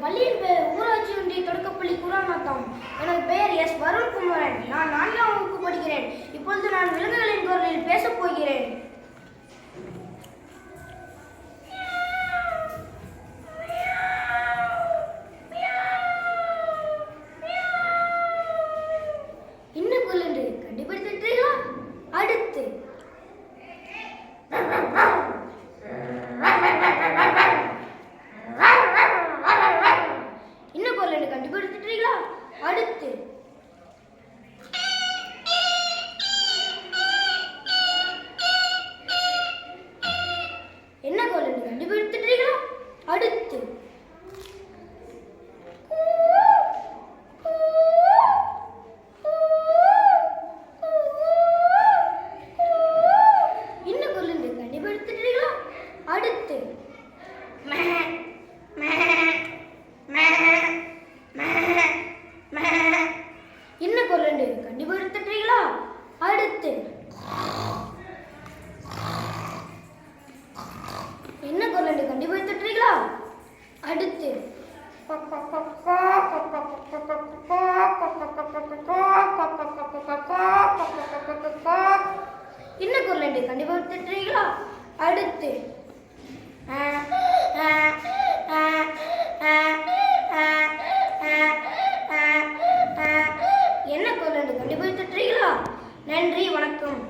பள்ளியின் பெயர் ஊராட்சி ஒன்றிய தொடக்கப்பள்ளி குரானாத்தாம் எனது பெயர் எஸ். வருண்குமார் அடுத்து. என்ன குரல் கண்டுபிடித்துட்டீங்களா அடுத்து. ரெண்டு கண்டிப்பாக திட்டுறீங்களா அடுத்து. என்ன குரல் ரெண்டு? கண்டிப்பாக திட்டுறீங்களா நன்றி வணக்கம்.